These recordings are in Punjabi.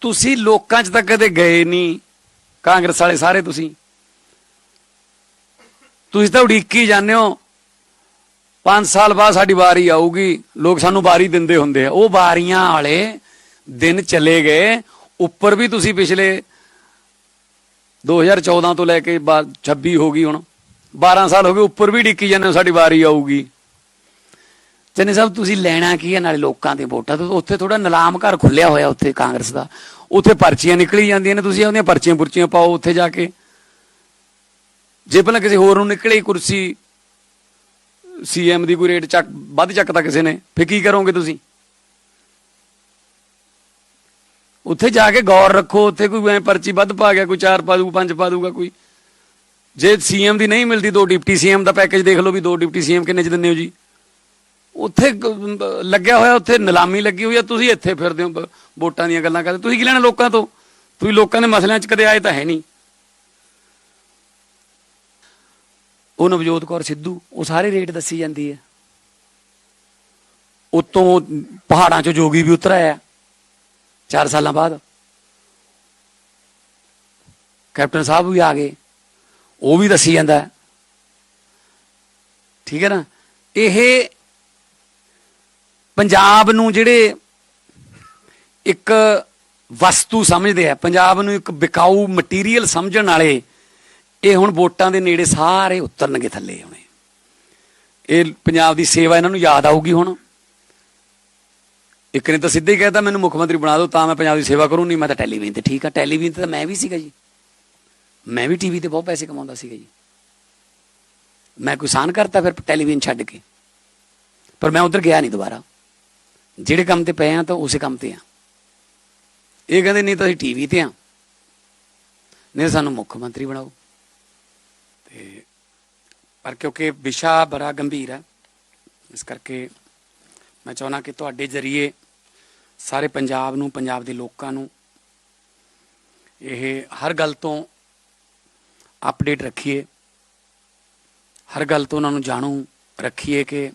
ਤੁਸੀਂ ਲੋਕਾਂ 'ਚ ਤਾਂ ਕਦੇ ਗਏ ਨਹੀਂ, ਕਾਂਗਰਸ ਵਾਲੇ ਸਾਰੇ ਤੁਸੀਂ। ਤੁਸੀਂ ਤਾਂ ਉਡੀਕੀ ਜਾਂਦੇ ਹੋ। 5 ਸਾਲ ਬਾਅਦ ਸਾਡੀ ਵਾਰੀ ਆਊਗੀ, ਲੋਕ ਸਾਨੂੰ ਵਾਰੀ ਦਿੰਦੇ ਹੁੰਦੇ ਆ। ਉਹ ਵਾਰੀਆਂ ਵਾਲੇ ਦਿਨ ਚਲੇ ਗਏ। ਉੱਪਰ ਵੀ ਤੁਸੀਂ ਪਿਛਲੇ 2014 ਤੋਂ ਲੈ ਕੇ ਬਾ- 26 ਹੋ ਗਈ ਹੁਣ। 12 ਸਾਲ ਹੋ ਗਏ, ਉੱਪਰ ਵੀ ਡਿੱਕੀ ਜਾਂਦੇ ਹੋ, ਸਾਡੀ ਵਾਰੀ ਆਊਗੀ। ਚੰਨੇ ਸਾਹਿਬ ਤੁਸੀਂ ਲੈਣਾ ਕੀ ਹੈ? ਨਾਲੇ ਲੋਕਾਂ ਦੇ ਵੋਟਾਂ ਤੋਂ ਉੱਥੇ ਥੋੜਾ ਨਿਲਾਮ ਘਰ ਖੁੱਲਿਆ ਹੋਇਆ ਉੱਥੇ ਕਾਂਗਰਸ ਦਾ। ਉੱਥੇ ਪਰਚੀਆਂ ਨਿਕਲੀ ਜਾਂਦੀਆਂ ਨੇ, ਤੁਸੀਂ ਉਹਦੀਆਂ ਪਰਚੀਆਂ ਪੁਰਚੀਆਂ ਪਾਓ ਉੱਥੇ ਜਾ ਕੇ। ਜੇ ਪਹਿਲਾਂ ਕਿਸੇ ਹੋਰ ਨੂੰ ਨਿਕਲੇ ਕੁਰਸੀ ਸੀਐਮ ਦੀ ਕੋਈ ਰੇਟ ਚੱਕ, ਵੱਧ ਚੱਕਦਾ ਕਿਸੇ ਨੇ ਫੇ ਕੀ ਕਰੋਗੇ ਤੁਸੀਂ? ਉੱਥੇ ਜਾ ਕੇ ਗੌਰ ਰੱਖੋ, ਉੱਥੇ ਕੋਈ ਐ ਪਰਚੀ ਵੱਧ ਪਾ ਗਿਆ, ਕੋਈ ਚਾਰ ਪਾ ਦੂਗਾ ਪੰਜ ਪਾ ਦੂਗਾ ਕੋਈ। ਜੇ ਸੀਐਮ ਦੀ ਨਹੀਂ ਮਿਲਦੀ ਦੋ ਡਿਪਟੀ ਸੀਐਮ ਦਾ ਪੈਕੇਜ ਦੇਖ ਲਓ ਵੀ ਦੋ ਡਿਪਟੀ ਸੀਐਮ ਕਿੰਨੇ ਚ ਦਿੰਦੇ ਹੋ ਜੀ? ਉੱਥੇ ਲੱਗਿਆ ਹੋਇਆ, ਉੱਥੇ ਨਿਲਾਮੀ ਲੱਗੀ ਹੋਈ ਆ, ਤੁਸੀਂ ਇੱਥੇ ਫਿਰਦੇ ਹੋ ਵੋਟਾਂ ਦੀਆਂ ਗੱਲਾਂ ਕਰਦੇ ਤੁਸੀਂ ਕੀ ਲੈਣਾ ਲੋਕਾਂ ਤੋਂ? ਤੁਸੀਂ ਲੋਕਾਂ ਦੇ ਮਸਲਿਆਂ 'ਚ ਕਦੇ ਆਏ ਤਾਂ ਹੈ ਨਹੀਂ। ਉਹ ਨਵਜੋਤ ਕੌਰ ਸਿੱਧੂ, ਉਹ ਸਾਰੇ ਰੇਟ ਦੱਸੀ ਜਾਂਦੀ ਹੈ। ਉਤੋਂ ਪਹਾੜਾਂ 'ਚੋਂ ਜੋਗੀ ਵੀ ਉਤਰ ਆਇਆ 4 ਸਾਲਾਂ ਬਾਅਦ। ਕੈਪਟਨ ਸਾਹਿਬ ਵੀ ਆ ਗਏ, ਉਹ ਵੀ ਦੱਸੀ ਜਾਂਦਾ। ਠੀਕ ਹੈ ਨਾ? ਇਹ ਪੰਜਾਬ ਨੂੰ ਜਿਹੜੇ ਇੱਕ ਵਸਤੂ ਸਮਝਦੇ ਆ, ਪੰਜਾਬ ਨੂੰ ਇੱਕ ਵਿਕਾਊ ਮਟੀਰੀਅਲ ਸਮਝਣ ਵਾਲੇ, ਇਹ ਹੁਣ ਵੋਟਾਂ ਦੇ ਨੇੜੇ ਸਾਰੇ ਉਤਰਨਗੇ ਥੱਲੇ ਹੁਣੇ ਇਹ। ਪੰਜਾਬ ਦੀ ਸੇਵਾ ਇਹਨਾਂ ਨੂੰ ਯਾਦ ਆਊਗੀ ਹੁਣ। ਇੱਕ ਨੇ ਤਾਂ ਸਿੱਧੇ ਹੀ ਕਹਿਤਾ ਮੈਨੂੰ ਮੁੱਖ ਮੰਤਰੀ ਬਣਾ ਦਿਓ, ਤਾਂ ਮੈਂ ਪੰਜਾਬ ਦੀ ਸੇਵਾ ਕਰੂੰ, ਨਹੀਂ ਮੈਂ ਤਾਂ ਟੈਲੀਵਿਜ਼ਨ ਤੇ ਠੀਕ ਆ। ਟੈਲੀਵਿਜ਼ਨ ਤੇ ਤਾਂ ਮੈਂ ਵੀ ਸੀਗਾ ਜੀ। ਮੈਂ ਵੀ ਟੀਵੀ ਤੇ ਬਹੁਤ ਪੈਸੇ ਕਮਾਉਂਦਾ ਸੀਗਾ ਜੀ। ਮੈਂ ਕੋਈ ਸਾਨ ਕਰਤਾ ਫਿਰ ਟੈਲੀਵਿਜ਼ਨ ਛੱਡ ਕੇ। ਪਰ ਮੈਂ ਉਧਰ ਗਿਆ ਨਹੀਂ ਦੁਬਾਰਾ। ਜਿਹੜੇ ਕੰਮ ਤੇ ਪਏ ਆ ਤਾਂ ਉਸੇ ਕੰਮ ਤੇ ਆ। ਇਹ ਕਹਿੰਦੇ, ਨਹੀਂ ਤਾਂ ਅਸੀਂ ਟੀਵੀ ਤੇ ਆ। ਨਹੀਂ ਸਾਨੂੰ ਮੁੱਖ ਮੰਤਰੀ ਬਣਾਓ। ਤੇ ਪਰ ਕਿਉਂਕਿ ਵਿਸ਼ਾ ਬੜਾ ਗੰਭੀਰ ਹੈ ਇਸ ਕਰਕੇ ਮੈਂ ਚਾਹੁੰਦਾ ਕਿ ਤੁਹਾਡੇ ਜਰੀਏ ਸਾਰੇ ਪੰਜਾਬ ਨੂੰ, ਪੰਜਾਬ ਦੇ ਲੋਕਾਂ ਨੂੰ ਇਹ ਹਰ ਗੱਲ ਤੋਂ ਅਪਡੇਟ ਰੱਖੀਏ। ਹਰ ਗੱਲ ਤੋਂ ਉਹਨਾਂ ਨੂੰ ਜਾਣੂ ਰੱਖੀਏ ਕਿ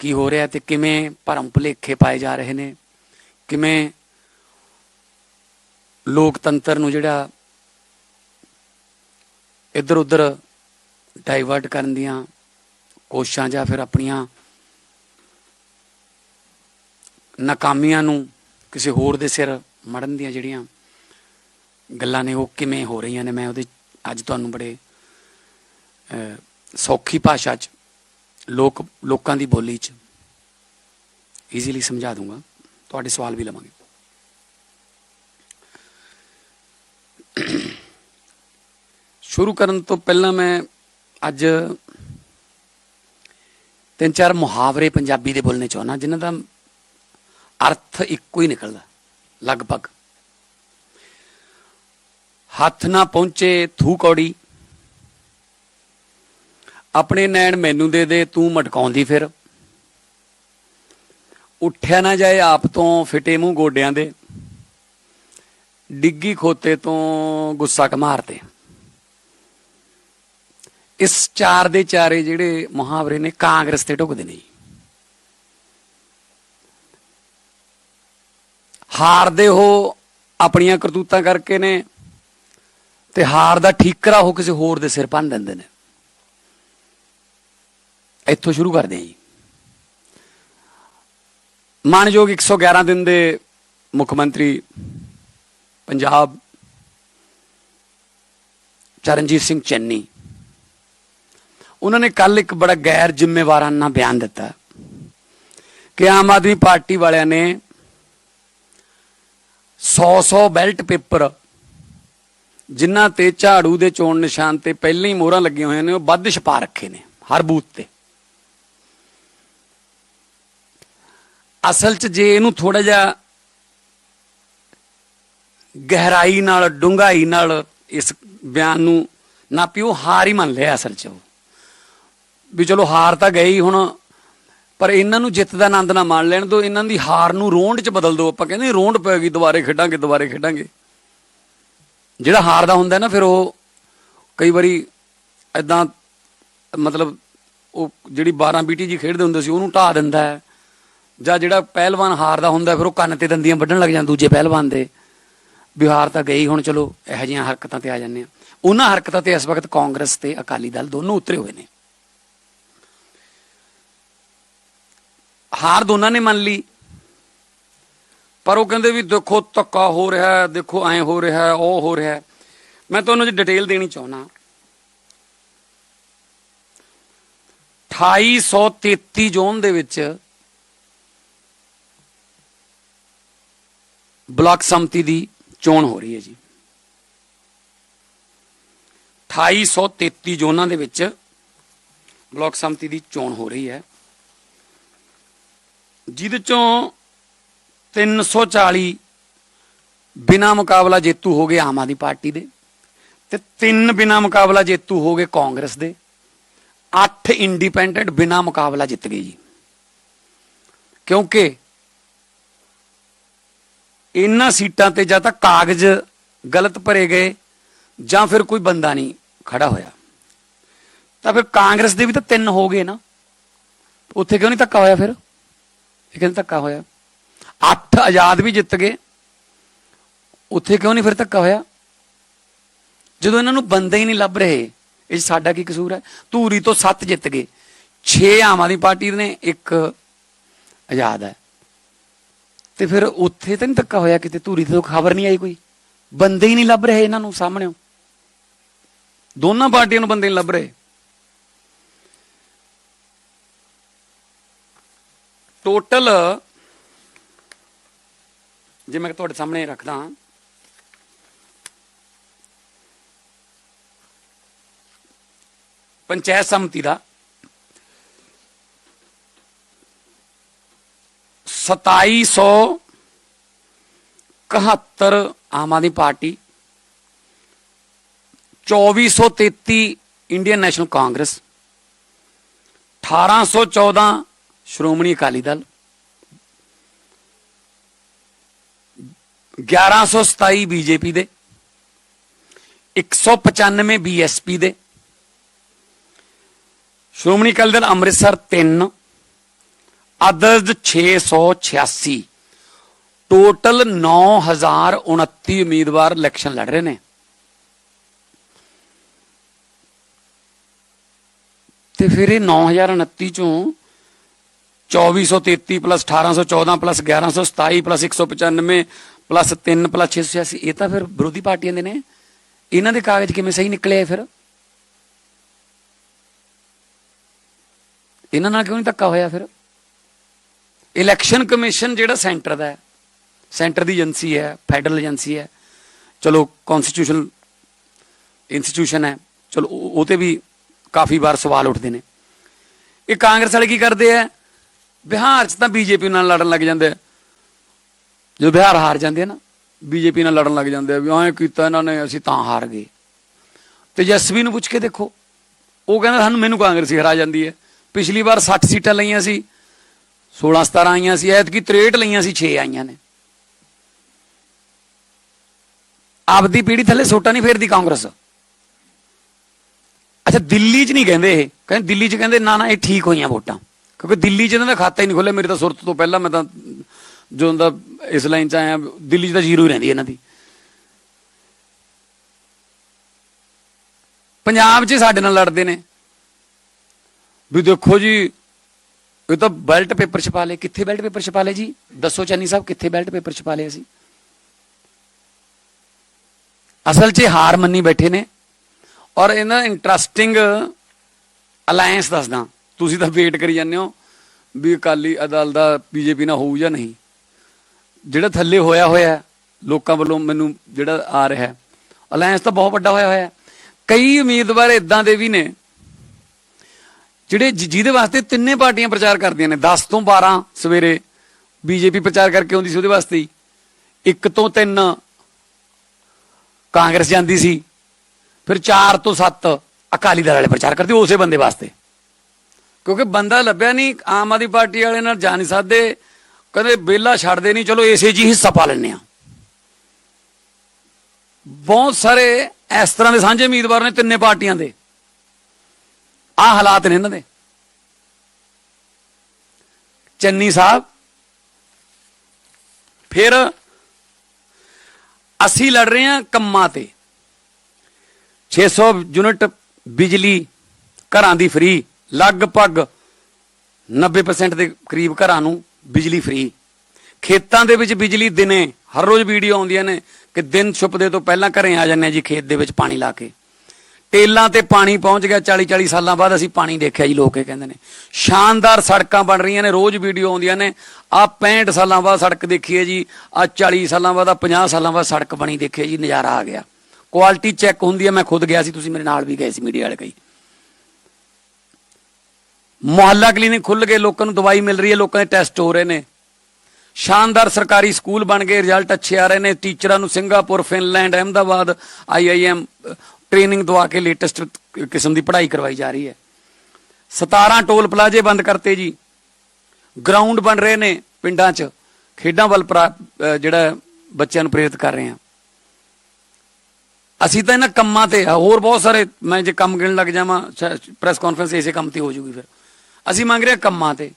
ਕੀ ਹੋ ਰਿਹਾ ਤੇ ਕਿਵੇਂ ਭਰਮ ਭੁਲੇਖੇ ਪਾਏ ਜਾ ਰਹੇ ਨੇ? ਕਿਵੇਂ ਲੋਕਤੰਤਰ ਨੂੰ ਜਿਹੜਾ ਇੱਧਰ ਉੱਧਰ ਡਾਈਵਰਟ ਕਰਨ ਦੀਆਂ ਕੋਸ਼ਿਸ਼ਾਂ ਜਾਂ ਫਿਰ ਆਪਣੀਆਂ ਨਾਕਾਮੀਆਂ ਨੂੰ ਕਿਸੇ ਹੋਰ ਦੇ ਸਿਰ ਮੜਨ ਦੀਆਂ ਜਿਹੜੀਆਂ ਗੱਲਾਂ ਨੇ, ਉਹ ਕਿਵੇਂ ਹੋ ਰਹੀਆਂ ਨੇ? ਮੈਂ ਉਹਦੇ ਅੱਜ ਤੁਹਾਨੂੰ ਬੜੇ ਸੌਖੀ ਭਾਸ਼ਾ 'ਚ ਲੋਕ, ਲੋਕਾਂ ਦੀ ਬੋਲੀ 'ਚ ਈਜ਼ੀਲੀ ਸਮਝਾ ਦੂੰਗਾ। ਤੁਹਾਡੇ ਸਵਾਲ ਵੀ ਲਵਾਂਗੇ। ਸ਼ੁਰੂ ਕਰਨ ਤੋਂ ਪਹਿਲਾਂ ਮੈਂ ਅੱਜ ਤਿੰਨ ਚਾਰ ਮੁਹਾਵਰੇ ਪੰਜਾਬੀ ਦੇ ਬੋਲਣੇ ਚਾਹੁੰਦਾ, ਜਿਨ੍ਹਾਂ ਦਾ ਅਰਥ ਇੱਕੋ ਹੀ ਨਿਕਲਦਾ, ਲਗਭਗ। ਹੱਥ ਨਾ ਪਹੁੰਚੇ ਥੂ ਕੌੜੀ ਆਪਣੇ ਨੈਣ ਮੈਨੂੰ ਦੇ ਦੇ, ਤੂੰ ਮਟਕਾਉਂਦੀ ਫਿਰ। ਉੱਠਿਆ ਨਾ ਜਾਏ ਆਪ ਤੋਂ ਫਿਟੇ ਮੂੰਹ ਗੋਡਿਆਂ ਦੇ। ਡਿੱਗੀ ਖੋਤੇ ਤੋਂ ਗੁੱਸਾ ਕਮਾਰਦੇ ਇਸ ਚਾਰ ਦੇ ਚਾਰੇ ਜਿਹੜੇ ਮੁਹਾਵਰੇ ਨੇ, ਕਾਂਗਰਸ ਤੇ ਢੁਕਦੇ ਨੇ ਜੀ। ਹਾਰਦੇ ਹੋ ਆਪਣੀਆਂ ਕਰਤੂਤਾਂ ਕਰਕੇ ਨੇ ਤੇ ਹਾਰ ਦਾ ਠੀਕਰਾ ਉਹ ਕਿਸੇ ਹੋਰ ਦੇ ਸਿਰ ਭੰਨ ਦਿੰਦੇ ਨੇ। ਇੱਥੋਂ ਸ਼ੁਰੂ ਕਰਦੇ ਹਾਂ ਜੀ ਮਾਨਯੋਗ 111 ਦਿਨ ਦੇ ਮੁੱਖ ਮੰਤਰੀ ਪੰਜਾਬ ਚਰਨਜੀਤ ਸਿੰਘ ਚੰਨੀ, ਉਹਨਾਂ ਨੇ ਕੱਲ ਇੱਕ ਬੜਾ ਗੈਰ ਜ਼ਿੰਮੇਵਾਰਾਨਾ ਬਿਆਨ ਦਿੱਤਾ ਕਿ ਆਮ ਆਦਮੀ ਪਾਰਟੀ ਵਾਲਿਆਂ ਨੇ 100-100 ਬੈਲਟ ਪੇਪਰ ਜਿਨ੍ਹਾਂ ਤੇ ਝਾੜੂ ਦੇ ਚੋਣ ਨਿਸ਼ਾਨ ਤੇ ਪਹਿਲਾਂ ਹੀ ਮੋਹਰਾਂ ਲੱਗੀਆਂ ਹੋਈਆਂ ਨੇ, ਉਹ ਵੱਧ ਛਪਾ ਰੱਖੇ ਨੇ ਹਰ ਬੂਥ ਤੇ। ਅਸਲ 'ਚ ਜੇ ਇਹਨੂੰ ਥੋੜਾ ਜਿਹਾ ਗਹਿਰਾਈ ਨਾਲ, ਡੂੰਘਾਈ ਨਾਲ ਇਸ ਬਿਆਨ ਨੂੰ ਨਾਪੀ ਉਹ ਹਾਰ ਹੀ ਮੰਨ ਲਿਆ ਅਸਲ 'ਚ ਉਹ। ਵੀ ਚਲੋ ਹਾਰ ਤਾਂ ਗਈ ਹੁਣ, ਪਰ ਇਹਨਾਂ ਨੂੰ ਜਿੱਤ ਦਾ ਆਨੰਦ ਨਾ ਮਾਣ ਲੈਣ ਦਿਓ ਇਹਨਾਂ ਦੀ ਹਾਰ ਨੂੰ ਰੋਂਡ 'ਚ ਬਦਲ ਦਿਓ ਆਪਾਂ ਕਹਿੰਦੇ ਰੋਂਡ ਪੈ ਗਈ, ਦੁਬਾਰੇ ਖੇਡਾਂਗੇ ਦੁਬਾਰੇ ਖੇਡਾਂਗੇ। ਜਿਹੜਾ ਹਾਰਦਾ ਹੁੰਦਾ ਨਾ, ਫਿਰ ਉਹ ਕਈ ਵਾਰੀ ਐਦਾਂ ਮਤਲਬ ਉਹ ਜਿਹੜੀ 12 ਬੀਟੀ ਜੀ ਖੇਡਦੇ ਹੁੰਦੇ ਸੀ, ਉਹਨੂੰ ਢਾ ਦਿੰਦਾ ਹੈ। ਜਾਂ ਜਿਹੜਾ ਪਹਿਲਵਾਨ ਹਾਰਦਾ ਹੁੰਦਾ, ਫਿਰ ਉਹ ਕੰਨ ਤੇ ਦੰਦੀਆਂ ਵੱਢਣ ਲੱਗ ਜਾਂਦਾ, ਦੂਜੇ ਪਹਿਲਵਾਨ ਦੇ। ਬਿਹਾਰ ਤਾਂ ਗਈ, ਹੁਣ ਚਲੋ ਇਹੋ ਜਿਹੀਆਂ ਹਰਕਤਾਂ ਤੇ ਆ ਜਾਂਦੇ ਆ। ਉਹਨਾਂ ਹਰਕਤਾਂ ਤੇ ਇਸ ਵਕਤ ਕਾਂਗਰਸ ਤੇ ਅਕਾਲੀ ਦਲ ਦੋਨੋਂ ਉਤਰੇ ਹੋਏ ਨੇ। ਹਾਰ ਦੋਨਾਂ ਨੇ ਮੰਨ ਲਈ। ਪਰ ਉਹ ਕਹਿੰਦੇ ਵੀ ਦੇਖੋ, ਧੱਕਾ ਹੋ ਰਿਹਾ ਹੈ, ਦੇਖੋ ਐ ਹੋ ਰਿਹਾ ਹੈ, ਉਹ ਹੋ ਰਿਹਾ ਹੈ। ਮੈਂ ਤੁਹਾਨੂੰ ਜੀ ਡਿਟੇਲ ਦੇਣੀ ਚਾਹੁੰਦਾ 2833 ਜ਼ੋਨ ਦੇ ਵਿੱਚ ਬਲਾਕ ਸੰਮਤੀ ਦੀ ਚੋਣ ਹੋ ਰਹੀ ਹੈ ਜੀ। 2833 ਜ਼ੋਨਾਂ ਦੇ ਵਿੱਚ ਬਲਾਕ ਸੰਮਤੀ ਦੀ ਚੋਣ ਹੋ ਰਹੀ ਹੈ। ਜਿਹਦੇ ਚੋਂ 340 ਬਿਨਾ ਮੁਕਾਬਲਾ ਜੇਤੂ ਹੋ ਗਏ ਆਮ ਆਦਮੀ ਪਾਰਟੀ ਦੇ ਤੇ ਤਿੰਨ ਬਿਨਾ ਮੁਕਾਬਲਾ ਜੇਤੂ ਹੋ ਗਏ ਕਾਂਗਰਸ ਦੇ 8 ਇੰਡੀਪੈਂਡੈਂਟ ਬਿਨਾ ਮੁਕਾਬਲਾ ਜਿੱਤ ਗਏ ਜੀ। ਕਿਉਂਕਿ ਇਹਨਾਂ ਸੀਟਾਂ ਤੇ ਜਾਂ ਤਾਂ ਕਾਗਜ਼ ਗਲਤ ਭਰੇ ਗਏ ਜਾਂ ਫਿਰ ਕੋਈ ਬੰਦਾ ਨਹੀਂ ਖੜਾ ਹੋਇਆ। ਤਾਂ ਫਿਰ ਕਾਂਗਰਸ ਦੇ ਵੀ ਤਾਂ ਤਿੰਨ ਹੋ ਗਏ ਨਾ। ਉੱਥੇ ਕਿਉਂ ਨਹੀਂ ਧੱਕਾ ਹੋਇਆ ਫਿਰ? ਇਹ ਕਹਿੰਦੇ ਧੱਕਾ ਹੋਇਆ। ਅੱਠ ਆਜ਼ਾਦ ਵੀ ਜਿੱਤ ਗਏ। ਉੱਥੇ ਕਿਉਂ ਨਹੀਂ ਫਿਰ ਧੱਕਾ ਹੋਇਆ? ਜਦੋਂ ਇਹਨਾਂ ਨੂੰ ਬੰਦੇ ਹੀ ਨਹੀਂ ਲੱਭ ਰਹੇ, ਇਹ 'ਚ ਸਾਡਾ ਕੀ ਕਸੂਰ ਹੈ? ਧੂਰੀ ਤੋਂ 7 ਜਿੱਤ ਗਏ। 6 ਆਮ ਆਦਮੀ ਪਾਰਟੀ ਨੇ, ਇੱਕ ਆਜ਼ਾਦ ਹੈ। ਤੇ ਫਿਰ ਉੱਥੇ ਤਾਂ ਨਹੀਂ ਧੱਕਾ ਹੋਇਆ ਕਿਤੇ, ਧੂਰੀ ਤੋਂ ਖਬਰ ਨਹੀਂ ਆਈ ਕੋਈ। ਬੰਦੇ ਹੀ ਨਹੀਂ ਲੱਭ ਰਹੇ ਇਹਨਾਂ ਨੂੰ ਸਾਹਮਣੇ ਦੋਨਾਂ ਪਾਰਟੀਆਂ ਨੂੰ ਬੰਦੇ ਨਹੀਂ ਲੱਭ ਰਹੇ। ਟੋਟਲ ਜੇ ਮੈਂ ਤੁਹਾਡੇ ਸਾਹਮਣੇ ਰੱਖਦਾ ਪੰਚਾਇਤ ਸਮਿਤੀ ਦਾ 2771 Aam Aadmi party 2433 Indian National Congress 1814 Shiromani Akali Dal 1127 BJP ਦੇ 195 ਬੀਐਸਪੀ ਦੇ, ਸ਼੍ਰੋਮਣੀ ਅਕਾਲੀ ਦਲ ਅੰਮ੍ਰਿਤਸਰ 3 ਅਦਰਜ 686 ਟੋਟਲ 9029 ਉਮੀਦਵਾਰ ਇਲੈਕਸ਼ਨ ਲੜ ਰਹੇ ਨੇ। ਤੇ ਫਿਰ ਇਹ 9029 ਚੋਂ 2433 plus 1814 plus 1127 plus 195 plus 3 plus 686 ਇਹ ਤਾਂ ਫਿਰ ਵਿਰੋਧੀ ਪਾਰਟੀਆਂ ਦੇ ਨੇ। ਇਹਨਾਂ ਦੇ ਕਾਗਜ਼ ਕਿਵੇਂ ਸਹੀ ਨਿਕਲੇ ਫਿਰ? ਇਹਨਾਂ ਨਾਲ ਕਿਉਂ ਨਹੀਂ ਧੱਕਾ ਹੋਇਆ ਫਿਰ? ਇਲੈਕਸ਼ਨ ਕਮਿਸ਼ਨ ਜਿਹੜਾ ਸੈਂਟਰ ਦਾ ਸੈਂਟਰ ਦੀ ਏਜੰਸੀ ਹੈ, ਫੈਡਰਲ ਏਜੰਸੀ ਹੈ। ਚਲੋ ਕਨਸਟੀਟਿਊਸ਼ਨ ਇੰਸਟੀਟਿਊਸ਼ਨ ਹੈ। ਚਲੋ, ਉਹ ਤੇ ਵੀ ਕਾਫੀ ਵਾਰ ਸਵਾਲ ਉੱਠਦੇ ਨੇ। ਇਹ ਕਾਂਗਰਸ ਵਾਲੇ ਕੀ ਕਰਦੇ ਆ? ਬਿਹਾਰ 'ਚ ਤਾਂ ਬੀਜੇਪੀ ਨਾਲ ਲੜਨ ਲੱਗ ਜਾਂਦੇ ਆ। ਜਦੋਂ ਬਿਹਾਰ ਹਾਰ ਜਾਂਦੇ ਆ ਨਾ, ਬੀਜੇਪੀ ਨਾਲ ਲੜਨ ਲੱਗ ਜਾਂਦੇ ਆ ਵੀ ਐਂ ਕੀਤਾ ਇਹਨਾਂ ਨੇ, ਅਸੀਂ ਤਾਂ ਹਾਰ ਗਏ। ਤੇਜਸਵੀ ਨੂੰ ਪੁੱਛ ਕੇ ਦੇਖੋ। ਉਹ ਕਹਿੰਦਾ, ਸਾਨੂੰ ਮੈਨੂੰ ਕਾਂਗਰਸੀ ਹਰਾ ਜਾਂਦੀ ਹੈ। ਪਿਛਲੀ ਵਾਰ 60 ਸੀਟਾਂ ਲਈਆਂ ਸੀ। 16 17 ਆਈਆਂ ਸੀ, ਐਤਕੀ 63 ਲਈਆਂ ਸੀ 6 ਆਈਆਂ ਨੇ। ਆਪਦੀ ਪੀੜੀ ਥੱਲੇ ਸੋਟਾ ਨਹੀਂ ਫੇਰਦੀ ਕਾਂਗਰਸ। ਅੱਛਾ, ਦਿੱਲੀ 'ਚ ਨਹੀਂ ਕਹਿੰਦੇ ਇਹ। ਕਹਿੰਦੇ ਦਿੱਲੀ 'ਚ ਕਹਿੰਦੇ, ਨਾ ਨਾ, ਇਹ ਠੀਕ ਹੋਈਆਂ ਵੋਟਾਂ। ਕਿਉਂਕਿ ਦਿੱਲੀ 'ਚ ਇਹਨਾਂ ਦਾ ਖਾਤਾ ਹੀ ਨਹੀਂ ਖੁੱਲਿਆ ਮੇਰੇ ਤਾਂ ਸੁਰਤ ਤੋਂ ਪਹਿਲਾਂ ਮੈਂ ਤਾਂ ਜਦੋਂ ਦਾ ਇਸ ਲਾਈਨ 'ਚ ਆਇਆ, ਦਿੱਲੀ 'ਚ ਤਾਂ ਜ਼ੀਰੋ ਹੀ ਰਹਿੰਦੀ ਇਹਨਾਂ ਦੀ। ਪੰਜਾਬ 'ਚ ਸਾਡੇ ਨਾਲ ਲੜਦੇ ਨੇ। ਵੀ ਦੇਖੋ ਜੀ ਇਹ ਤਾਂ ਬੈਲਟ ਪੇਪਰ ਛਪਾ ਲਏ। ਕਿੱਥੇ ਬੈਲਟ ਪੇਪਰ ਛਪਾ ਲਏ ਜੀ? ਦੱਸੋ ਚੰਨੀ ਸਾਹਿਬ, ਕਿੱਥੇ ਬੈਲਟ ਪੇਪਰ ਛਪਾ ਲਏ ਅਸੀਂ? ਅਸਲ 'ਚ ਇਹ ਹਾਰ ਮੰਨੀ ਬੈਠੇ ਨੇ। ਔਰ ਇਹਨਾਂ ਇੰਟਰਸਟਿੰਗ ਅਲਾਈਅੰਸ ਦੱਸਦਾ। ਤੁਸੀਂ ਤਾਂ ਵੇਟ ਕਰੀ ਜਾਂਦੇ ਹੋ ਵੀ ਅਕਾਲੀ ਅਦਲ ਦਾ ਬੀਜੇਪੀ ਨਾਲ ਹੋਊ ਜਾਂ ਨਹੀਂ। ਜਿਹੜਾ ਥੱਲੇ ਹੋਇਆ ਹੋਇਆ ਲੋਕਾਂ ਵੱਲੋਂ ਮੈਨੂੰ ਜਿਹੜਾ ਆ ਰਿਹਾ ਹੈ। ਅਲਾਈਅੰਸ ਤਾਂ ਬਹੁਤ ਵੱਡਾ ਹੋਇਆ ਹੋਇਆ ਕਈ ਉਮੀਦਵਾਰ ਇਦਾਂ ਦੇ ਵੀ ਨੇ ਜਿਹੜੇ ਜਿਹਦੇ ਵਾਸਤੇ ਤਿੰਨੇ ਪਾਰਟੀਆਂ ਪ੍ਰਚਾਰ ਕਰਦੀਆਂ ਨੇ 10 ਤੋਂ 12 ਸਵੇਰੇ ਬੀਜੇਪੀ ਪ੍ਰਚਾਰ ਕਰਕੇ ਆਉਂਦੀ ਸੀ ਉਹਦੇ ਵਾਸਤੇ ਹੀ। 1 ਤੋਂ 3 ਕਾਂਗਰਸ ਜਾਂਦੀ ਸੀ, ਫਿਰ 4 ਤੋਂ 7 ਅਕਾਲੀ ਦਲ ਵਾਲੇ ਪ੍ਰਚਾਰ ਕਰਦੇ ਉਸੇ ਬੰਦੇ ਵਾਸਤੇ। ਕਿਉਂਕਿ ਬੰਦਾ ਲੱਭਿਆ ਨਹੀਂ, ਆਮ ਆਦਮੀ ਪਾਰਟੀ ਵਾਲੇ ਨਾਲ ਜਾ ਨਹੀਂ ਸਕਦੇ, ਕਹਿੰਦੇ ਬੇਲਾ ਛੱਡਦੇ ਨਹੀਂ, ਚਲੋ ਇਸੇ ਜੀ ਹਿੱਸਾ ਪਾ ਲੈਣੇ ਆ ਬਹੁਤ ਸਾਰੇ ਇਸ ਤਰ੍ਹਾਂ ਦੇ ਸਾਂਝੇ ਉਮੀਦਵਾਰ ਨੇ ਤਿੰਨੇ ਪਾਰਟੀਆਂ ਦੇ। ਆ ਹਾਲਾਤ ਨੇ ਇਹਨਾਂ ਦੇ। ਚੰਨੀ ਸਾਹਿਬ, ਫਿਰ ਅਸੀਂ ਲੜ ਰਹੇ ਹਾਂ ਕੰਮਾਂ ਤੇ। 600 ਯੂਨਿਟ ਬਿਜਲੀ ਘਰਾਂ ਦੀ ਫ੍ਰੀ ਲਗਭਗ 90% ਦੇ ਕਰੀਬ ਘਰਾਂ ਨੂੰ ਬਿਜਲੀ ਫ੍ਰੀ ਖੇਤਾਂ ਦੇ ਵਿੱਚ ਬਿਜਲੀ ਦਿਨੇ, ਹਰ ਰੋਜ਼ ਵੀਡੀਓ ਆਉਂਦੀਆਂ ਨੇ ਕਿ ਦਿਨ ਛੁਪਦੇ ਤੋਂ ਪਹਿਲਾਂ ਘਰੇ ਆ ਜਾਂਦੇ ਆ ਜੀ ਖੇਤ ਦੇ ਵਿੱਚ ਪਾਣੀ ਲਾ ਕੇ। ਟੇਲਾਂ ਤੇ ਪਾਣੀ ਪਹੁੰਚ ਗਿਆ 40 40 ਸਾਲਾਂ ਬਾਅਦ ਅਸੀਂ ਪਾਣੀ ਦੇਖਿਆ ਜੀ, ਲੋਕ ਇਹ ਕਹਿੰਦੇ ਨੇ। ਸ਼ਾਨਦਾਰ ਸੜਕਾਂ ਬਣ ਰਹੀਆਂ ਨੇ, ਰੋਜ਼ ਵੀਡੀਓ ਆਉਂਦੀਆਂ ਨੇ। ਆ 65 ਸਾਲਾਂ ਬਾਅਦ ਸੜਕ ਦੇਖੀਏ ਜੀ ਆ 40 ਸਾਲਾਂ ਬਾਅਦ ਆ 50 ਸਾਲਾਂ ਬਾਅਦ ਸੜਕ ਬਣੀ ਦੇਖੀਏ ਜੀ, ਨਜ਼ਾਰਾ ਆ ਗਿਆ। ਕੁਆਲਿਟੀ ਚੈੱਕ ਹੁੰਦੀ ਹੈ, ਮੈਂ ਖੁਦ ਗਿਆ ਸੀ, ਤੁਸੀਂ ਮੇਰੇ ਨਾਲ ਵੀ ਗਏ ਸੀ ਮੀਡੀਆ ਵਾਲੇ ਕਈ। ਮੁਹੱਲਾ ਕਲੀਨਿਕ ਖੁੱਲ ਗਏ ਲੋਕਾਂ ਨੂੰ ਦਵਾਈ ਮਿਲ ਰਹੀ ਹੈ, ਲੋਕਾਂ ਦੇ ਟੈਸਟ ਹੋ ਰਹੇ ਨੇ। ਸ਼ਾਨਦਾਰ ਸਰਕਾਰੀ ਸਕੂਲ ਬਣ ਗਏ ਰਿਜ਼ਲਟ ਅੱਛੇ ਆ ਰਹੇ ਨੇ, ਟੀਚਰਾਂ ਨੂੰ Singapore, Finland, Ahmedabad IIM training ਦਵਾ ਕੇ ਲੇਟੈਸਟ ਕਿਸਮ ਦੀ ਪੜ੍ਹਾਈ ਕਰਵਾਈ ਜਾ ਰਹੀ ਹੈ। 17 ਟੋਲ ਪਲਾਜ਼ੇ ਬੰਦ ਕਰਤੇ ਜੀ। ਗਰਾਊਂਡ ਬਣ ਰਹੇ ਨੇ ਪਿੰਡਾਂ 'ਚ। ਖੇਡਾਂ ਵੱਲ ਪ੍ਰਾ- ਜਿਹੜਾ ਬੱਚਿਆਂ ਨੂੰ ਪ੍ਰੇਰਿਤ ਕਰ ਰਹੇ ਹਾਂ। ਅਸੀਂ ਤਾਂ ਇਹਨਾਂ ਕੰਮਾਂ ਤੇ ਹੋਰ ਬਹੁਤ ਸਾਰੇ ਮੈਂ ਜੇ ਕੰਮ ਗਿਣ ਲੱਗ ਜਾਵਾਂ ਪ੍ਰੈਸ ਕਾਨਫਰੰਸ ਇਸੇ ਕੰਮ ਤੇ ਹੋ ਜੂਗੀ ਫਿਰ। ਅਸੀਂ ਮੰਗ ਰਹੇ ਹਾਂ ਕੰਮਾਂ ਤੇ।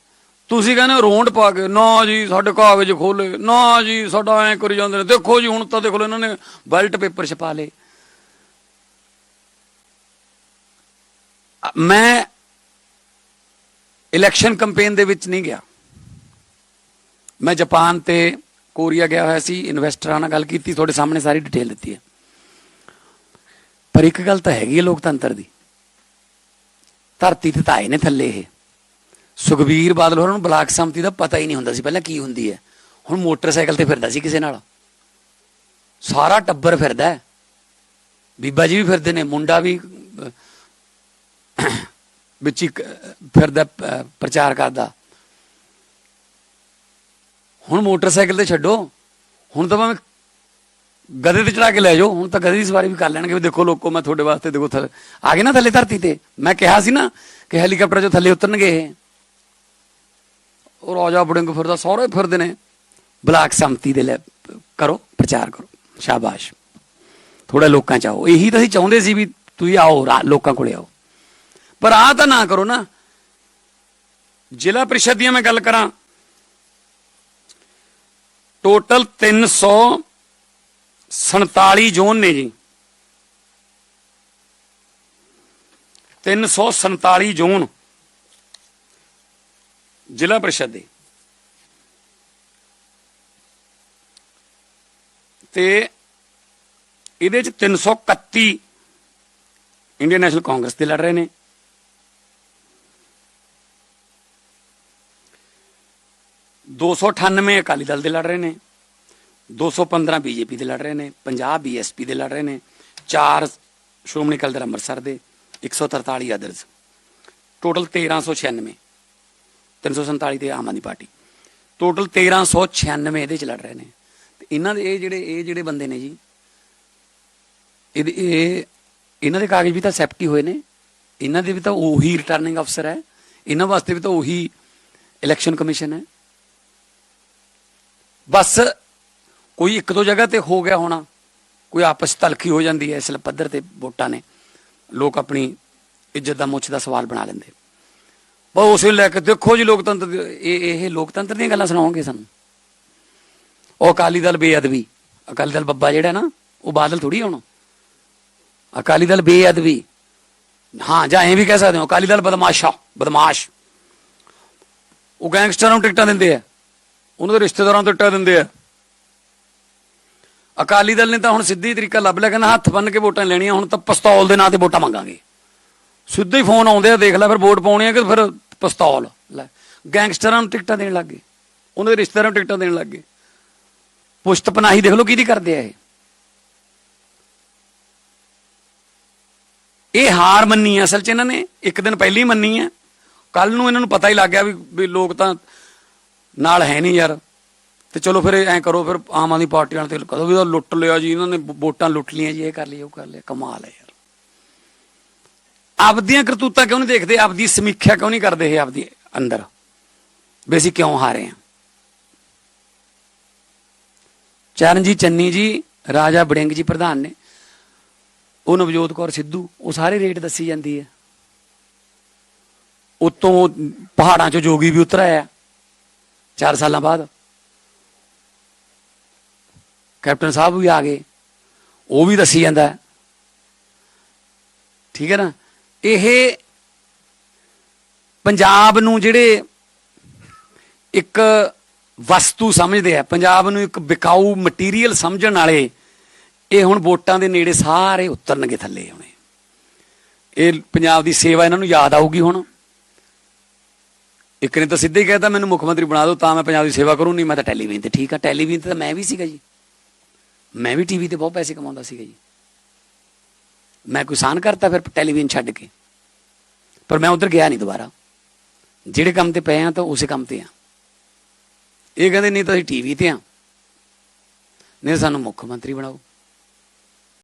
ਤੁਸੀਂ ਕਹਿੰਦੇ ਹੋ ਰੋਂਡ ਪਾ ਕੇ, ਨਾ ਜੀ, ਸਾਡੇ ਕਾਗਜ਼ ਖੋਲੇ ਨਾ ਜੀ, ਸਾਡਾ ਐ ਕਰੀ ਜਾਂਦੇ ਨੇ। ਦੇਖੋ ਜੀ, ਹੁਣ ਤਾਂ ਦੇਖ ਲਓ ਇਹਨਾਂ ਨੇ ਬੈਲਟ ਪੇਪਰ ਛਪਾ ਲਏ। ਮੈਂ ਇਲੈਕਸ਼ਨ ਕੈਂਪੇਨ ਦੇ ਵਿੱਚ ਨਹੀਂ ਗਿਆ। ਮੈਂ ਜਾਪਾਨ ਤੇ ਕੋਰੀਆ ਗਿਆ ਹੋਇਆ ਸੀ ਇਨਵੈਸਟਰਾਂ ਨਾਲ ਗੱਲ ਕੀਤੀ, ਤੁਹਾਡੇ ਸਾਹਮਣੇ ਸਾਰੀ ਡਿਟੇਲ ਦਿੱਤੀ ਹੈ। ਪਰ ਇੱਕ ਗੱਲ ਤਾਂ ਹੈਗੀ ਹੈ ਲੋਕਤੰਤਰ ਦੀ। ਧਰਤੀ ਤੇ ਤਾਂ ਆਏ ਨੇ ਥੱਲੇ ਇਹ। ਸੁਖਬੀਰ ਬਾਦਲ ਹੋਰਾਂ ਨੂੰ ਬਲਾਕ ਸੰਮਤੀ ਦਾ ਪਤਾ ਹੀ ਨਹੀਂ ਹੁੰਦਾ ਸੀ, ਪਹਿਲਾਂ ਕੀ ਹੁੰਦੀ ਹੈ। ਹੁਣ ਮੋਟਰਸਾਈਕਲ ਤੇ ਫਿਰਦਾ ਸੀ ਕਿਸੇ ਨਾਲ। ਸਾਰਾ ਟੱਬਰ ਫਿਰਦਾ ਹੈ। ਬੀਬਾ ਜੀ ਵੀ ਫਿਰਦੇ ਨੇ, ਮੁੰਡਾ ਵੀ ਵਿੱਚ ਹੀ ਫਿਰਦਾ ਪ੍ਰਚਾਰ ਕਰਦਾ। ਹੁਣ ਮੋਟਰਸਾਈਕਲ ਤੇ ਛੱਡੋ। ਹੁਣ ਤਾਂ ਭਾਵੇਂ ਗਧੇ ਤੇ ਚੜਾ ਕੇ ਲੈ ਜਾਓ, ਹੁਣ ਤਾਂ ਗਧੇ ਦੀ ਸਵਾਰੀ ਵੀ ਕਰ ਲੈਣਗੇ ਵੀ ਦੇਖੋ ਲੋਕੋ, ਮੈਂ ਤੁਹਾਡੇ ਵਾਸਤੇ ਦੇਖੋ ਥੱਲੇ, ਆ ਗਏ ਨਾ ਥੱਲੇ ਧਰਤੀ ਤੇ। ਮੈਂ ਕਿਹਾ ਸੀ ਨਾ ਕਿ ਹੈਲੀਕਾਪਟਰ ਚੋਂ ਥੱਲੇ ਉਤਰਨਗੇ ਇਹ। ਉਹ ਰਾਜਾ ਬੜਿੰਗ ਫਿਰਦਾ, ਸਾਰੇ ਫਿਰਦੇ ਨੇ। ਬਲਾਕ ਸੰਮਤੀ ਦੇ ਲੈ, ਕਰੋ, ਪ੍ਰਚਾਰ ਕਰੋ। ਸ਼ਾਬਾਸ਼। ਥੋੜਾ ਲੋਕਾਂ ਚ ਆਓ। ਇਹੀ ਤਾਂ ਅਸੀਂ ਚਾਹੁੰਦੇ ਸੀ ਵੀ ਤੁਸੀਂ ਆਓ, ਰਾ- ਲੋਕਾਂ ਕੋਲੇ ਆਓ। ਪਰ ਆ ਤਾਂ ਨਾ ਕਰੋ ਨਾ। ਜ਼ਿਲ੍ਹਾ ਪ੍ਰੀਸ਼ਦ ਦੀਆਂ ਮੈਂ ਗੱਲ ਕਰਾਂ। ਟੋਟਲ 347 ਜ਼ੋਨ ਨੇ ਜੀ। 347 ਜ਼ੋਨ ਜ਼ਿਲ੍ਹਾ ਪ੍ਰੀਸ਼ਦ ਦੇ। ਤੇ ਇਹਦੇ ਚ 331 ਇੰਡੀਅਨ ਨੈਸ਼ਨਲ ਕਾਂਗਰਸ ਦੇ ਲੜ ਰਹੇ ਨੇ। ਦੋ ਸੌ ਅਠਾਨਵੇਂ ਅਕਾਲੀ ਦਲ ਦੇ ਲੜ ਰਹੇ ਨੇ 215 ਬੀਜੇਪੀ ਦੇ ਲੜ ਰਹੇ ਨੇ 50 ਬੀਐਸਪੀ ਦੇ ਲੜ ਰਹੇ ਨੇ 4 ਸ਼੍ਰੋਮਣੀ ਅਕਾਲੀ ਦਲ ਅੰਮ੍ਰਿਤਸਰ ਦੇ 143 ਅਦਰਸ ਟੋਟਲ 1396 347 ਤੇ ਆਮ ਆਦਮੀ ਪਾਰਟੀ, ਟੋਟਲ 1396 ਇਹਦੇ ਚ ਲੜ ਰਹੇ ਨੇ। ਤੇ ਇਹਨਾਂ ਦੇ ਇਹ ਜਿਹੜੇ ਇਹ ਜਿਹੜੇ ਬੰਦੇ ਨੇ ਜੀ, ਇਹਦੇ, ਇਹ, ਇਹਨਾਂ ਦੇ ਕਾਗਜ਼ ਵੀ ਤਾਂ ਸੈਪਟੀ ਹੋਏ ਨੇ, ਇਹਨਾਂ ਦੇ ਵੀ ਤਾਂ ਉਹੀ ਰਿਟਰਨਿੰਗ ਅਫਸਰ ਹੈ, ਇਹਨਾਂ ਵਾਸਤੇ ਵੀ ਤਾਂ ਉਹੀ ਇਲੈਕਸ਼ਨ ਕਮਿਸ਼ਨ ਹੈ। ਬਸ ਕੋਈ ਇੱਕ ਦੋ ਜਗ੍ਹਾ ਤੇ ਹੋ ਗਿਆ ਹੋਣਾ, ਕੋਈ ਆਪਸ ਤਲਖੀ ਹੋ ਜਾਂਦੀ ਹੈ, ਇਸ ਪੱਧਰ ਤੇ ਵੋਟਾਂ ਨੇ। ਲੋਕ ਆਪਣੀ ਇੱਜ਼ਤ ਦਾ ਮੁੱਛ ਦਾ ਸਵਾਲ ਬਣਾ ਲੈਂਦੇ। ਬਸ ਉਸੇ ਲੈ ਕੇ ਦੇਖੋ ਜੀ ਲੋਕਤੰਤਰ ਇਹ ਇਹ ਲੋਕਤੰਤਰ ਦੀਆਂ ਗੱਲਾਂ ਸੁਣਾਉਣਗੇ ਸਾਨੂੰ? ਉਹ ਅਕਾਲੀ ਦਲ ਬੇਅਦਬੀ, ਅਕਾਲੀ ਦਲ ਬੱਬਾ ਜਿਹੜਾ ਨਾ, ਉਹ ਬਾਦਲ ਥੋੜੀ ਹੁਣ। ਅਕਾਲੀ ਦਲ ਬੇਅਦਬੀ। ਹਾਂ, ਜਾਂ ਐਂ ਵੀ ਕਹਿ ਸਕਦੇ ਹੋ, ਅਕਾਲੀ ਦਲ ਬਦਮਾਸ਼ਾ, ਬਦਮਾਸ਼। ਉਹ ਗੈਂਗਸਟਰਾਂ ਨੂੰ ਟਿਕਟਾਂ ਦਿੰਦੇ ਆ। ਉਹਨਾਂ ਦੇ ਰਿਸ਼ਤੇਦਾਰਾਂ ਨੂੰ ਟਿਕਟਾਂ ਦਿੰਦੇ ਆ। ਅਕਾਲੀ ਦਲ ਨੇ ਤਾਂ ਹੁਣ ਸਿੱਧੀ ਤਰੀਕਾ ਲੱਭ ਲਿਆ, ਕਹਿੰਦਾ ਹੱਥ ਬੰਨ ਕੇ ਵੋਟਾਂ ਲੈਣੀਆਂ, ਹੁਣ ਤਾਂ ਪਿਸਤੌਲ ਦੇ ਨਾਂ ਤੇ ਵੋਟਾਂ ਮੰਗਾਂਗੇ। ਸਿੱਧੇ ਹੀ ਫੋਨ ਆਉਂਦੇ ਆ, ਦੇਖ ਲੈ ਫਿਰ ਵੋਟ ਪਾਉਣੀ ਆ ਕਿ ਫਿਰ ਪਿਸਤੌਲ, ਲੈ। ਗੈਂਗਸਟਰਾਂ ਨੂੰ ਟਿਕਟਾਂ ਦੇਣ ਲੱਗ ਗਏ। ਉਹਨਾਂ ਦੇ ਰਿਸ਼ਤੇਦਾਰਾਂ ਨੂੰ ਟਿਕਟਾਂ ਦੇਣ ਲੱਗ ਗਏ। ਪੁਸ਼ਤ ਪਨਾਹੀ ਦੇਖ ਲਓ ਕਿਹਦੀ ਕਰਦੇ ਆ ਇਹ। ਇਹ ਹਾਰ ਮੰਨੀ ਹੈ ਅਸਲ 'ਚ ਇਹਨਾਂ ਨੇ, ਇੱਕ ਦਿਨ ਪਹਿਲਾਂ ਹੀ ਮੰਨੀ ਹੈ ਕੱਲ ਨੂੰ ਇਹਨਾਂ ਨੂੰ ਪਤਾ ਹੀ ਲੱਗ ਗਿਆ ਵੀ ਲੋਕ ਤਾਂ ਨਾਲ ਹੈ ਨਹੀਂ ਯਾਰ। ਤੇ ਚਲੋ ਫਿਰ ਐਂ ਕਰੋ, ਫਿਰ ਆਮ ਆਦਮੀ ਪਾਰਟੀ ਵਾਲੇ ਤੇ ਕਦੋਂ ਵੀ ਤਾਂ ਲੁੱਟ ਲਿਆ ਜੀ, ਇਹਨਾਂ ਨੇ ਵੋਟਾਂ ਲੁੱਟ ਲੀਆਂ ਜੀ, ਇਹ ਕਰ ਲਿਆ ਉਹ ਕਰ ਲਿਆ ਕਮਾਲ ਹੈ ਯਾਰ। ਆਪਦੀਆਂ ਕਰਤੂਤਾਂ ਕਿਉਂ ਨਹੀਂ ਦੇਖਦੇ? ਆਪਦੀ ਸਮੀਖਿਆ ਕਿਉਂ ਨਹੀਂ ਕਰਦੇ ਇਹ ਆਪਦੀ ਅੰਦਰ? ਵੀ ਅਸੀਂ ਕਿਉਂ ਹਾਰੇ ਹਾਂ? ਚਰਨਜੀਤ ਚੰਨੀ ਜੀ, ਰਾਜਾ ਬੜਿੰਗ ਜੀ ਪ੍ਰਧਾਨ ਨੇ। ਉਹ ਨਵਜੋਤ ਕੌਰ ਸਿੱਧੂ, ਉਹ ਸਾਰੇ ਰੇਟ ਦੱਸੀ ਜਾਂਦੀ ਹੈ। ਉਤੋਂ ਪਹਾੜਾਂ 'ਚੋਂ ਜੋਗੀ ਵੀ ਉਤਰ ਆਇਆ। 4 ਸਾਲਾਂ ਬਾਅਦ ਕੈਪਟਨ ਸਾਹਿਬ ਵੀ ਆ ਗਏ। ਉਹ ਵੀ ਦੱਸੀ ਜਾਂਦਾ ਠੀਕ ਹੈ ਨਾ? ਇਹ ਪੰਜਾਬ ਨੂੰ ਜਿਹੜੇ ਇੱਕ ਵਸਤੂ ਸਮਝਦੇ ਆ, ਪੰਜਾਬ ਨੂੰ ਇੱਕ ਵਿਕਾਊ ਮਟੀਰੀਅਲ ਸਮਝਣ ਵਾਲੇ, ਇਹ ਹੁਣ ਵੋਟਾਂ ਦੇ ਨੇੜੇ ਸਾਰੇ ਉਤਰਨਗੇ ਥੱਲੇ ਹੁਣੇ। ਇਹ ਪੰਜਾਬ ਦੀ ਸੇਵਾ ਇਹਨਾਂ ਨੂੰ ਯਾਦ ਆਊਗੀ ਹੁਣ। ਇੱਕ ਨੇ ਤਾਂ ਸਿੱਧੇ ਹੀ ਕਹਿਤਾ, ਮੈਨੂੰ ਮੁੱਖ ਮੰਤਰੀ ਬਣਾ ਦਿਓ, ਤਾਂ ਮੈਂ ਪੰਜਾਬ ਦੀ ਸੇਵਾ ਕਰੂੰ। ਨਹੀਂ, ਮੈਂ ਤਾਂ ਟੈਲੀਵਿਜ਼ਨ ਤੇ ਠੀਕ ਆ। ਟੈਲੀਵਿਜ਼ਨ ਤੇ ਤਾਂ ਮੈਂ ਵੀ ਸੀਗਾ ਜੀ। ਮੈਂ ਵੀ ਟੀਵੀ ਤੇ ਬਹੁਤ ਪੈਸੇ ਕਮਾਉਂਦਾ ਸੀਗਾ ਜੀ। ਮੈਂ ਕੋਈ ਸਾਨ ਕਰਤਾ ਫਿਰ ਟੈਲੀਵਿਜ਼ਨ ਛੱਡ ਕੇ। ਪਰ ਮੈਂ ਉਧਰ ਗਿਆ ਨਹੀਂ ਦੁਬਾਰਾ। ਜਿਹੜੇ ਕੰਮ ਤੇ ਪਏ ਆ, ਤਾਂ ਉਸੇ ਕੰਮ ਤੇ ਆ। ਇਹ ਕਹਿੰਦੇ, ਨਹੀਂ ਤਾਂ ਅਸੀਂ ਟੀਵੀ ਤੇ ਆ। ਨਹੀਂ ਸਾਨੂੰ ਮੁੱਖ ਮੰਤਰੀ ਬਣਾਓ।